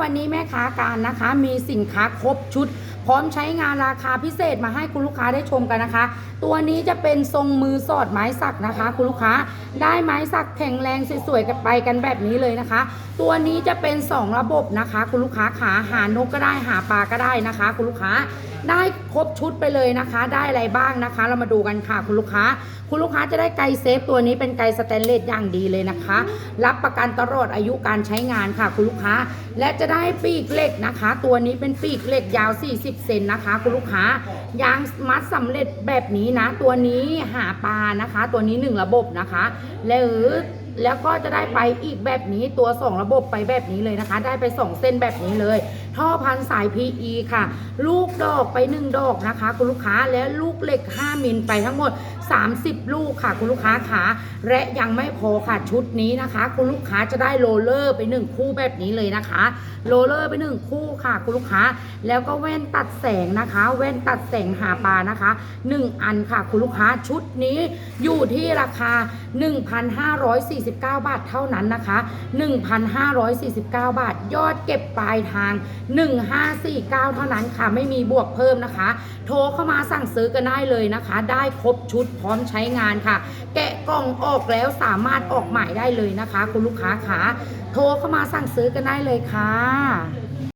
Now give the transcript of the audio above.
วันนี้แม่ค้าการนะคะ มีสินค้าครบชุด พร้อมใช้งานราคาพิเศษมาให้คุณลูกค้าได้ชมกันนะคะ ตัวนี้จะเป็นทรงมือสอดไม้สักนะคะ คุณลูกค้าได้ไม้สักแข็งแรงสวยๆกันไปกันแบบนี้เลยนะคะ ตัวนี้จะเป็น 2 ระบบนะคะ คุณลูกค้าขาหานกก็ได้หาปลาก็ได้นะคะ คุณลูกค้าได้ครบชุดไปเลยนะคะ ได้อะไรบ้างนะคะ เรามาดูกันค่ะคุณลูกค้า คุณลูกค้าจะได้ไกเซฟตัวนี้เป็นไกสแตนเลสอย่างดีเลยนะคะ รับประกันตลอดอายุการใช้งานค่ะคุณลูกค้า และจะได้ปีกเหล็กนะคะ ตัวนี้เป็นปีกเหล็กยาว 40 เซนนะคะ คุณลูกค้ายางมัดสำเร็จแบบนี้นะ ตัวนี้หาปลานะคะ ตัวนี้ 1 ระบบนะคะหรือแล้วก็จะได้ไปอีกแบบนี้ตัว 2 ระบบไปแบบนี้เลยนะคะ ได้ไป 2 เส้นแบบนี้เลย ท่อพันสาย PE ค่ะ ลูกดอกไป 1 ดอกนะคะ คุณลูกค้าและลูกเหล็ก 5 มิลไปทั้งหมด 30 ลูกค่ะ คุณลูกค้าขาและยังไม่พอค่ะชุดนี้นะคะ คุณลูกค้าจะได้โรลเลอร์ไป 1 คู่แบบนี้เลยนะคะโรลเลอร์ไป 1 คู่ค่ะ คุณลูกค้า แล้วก็แว่นตัดแสงนะคะ แว่นตัดแสงหาปลานะคะ 1 อันค่ะ คุณลูกค้าชุดนี้อยู่ที่ราคา 1,549 บาทเท่านั้นนะคะ 1,549 บาท ยอดเก็บปลายทาง 1549 เท่านั้นค่ะไม่มีบวกเพิ่มนะคะ โทรเข้ามาสั่งซื้อกันได้เลยนะคะ ได้ครบชุดพร้อมใช้งานค่ะ แกะกล่องออกแล้วสามารถออกหมายได้เลยนะคะ คุณลูกค้าขาโทรเข้ามาสั่งซื้อกันได้เลยค่ะ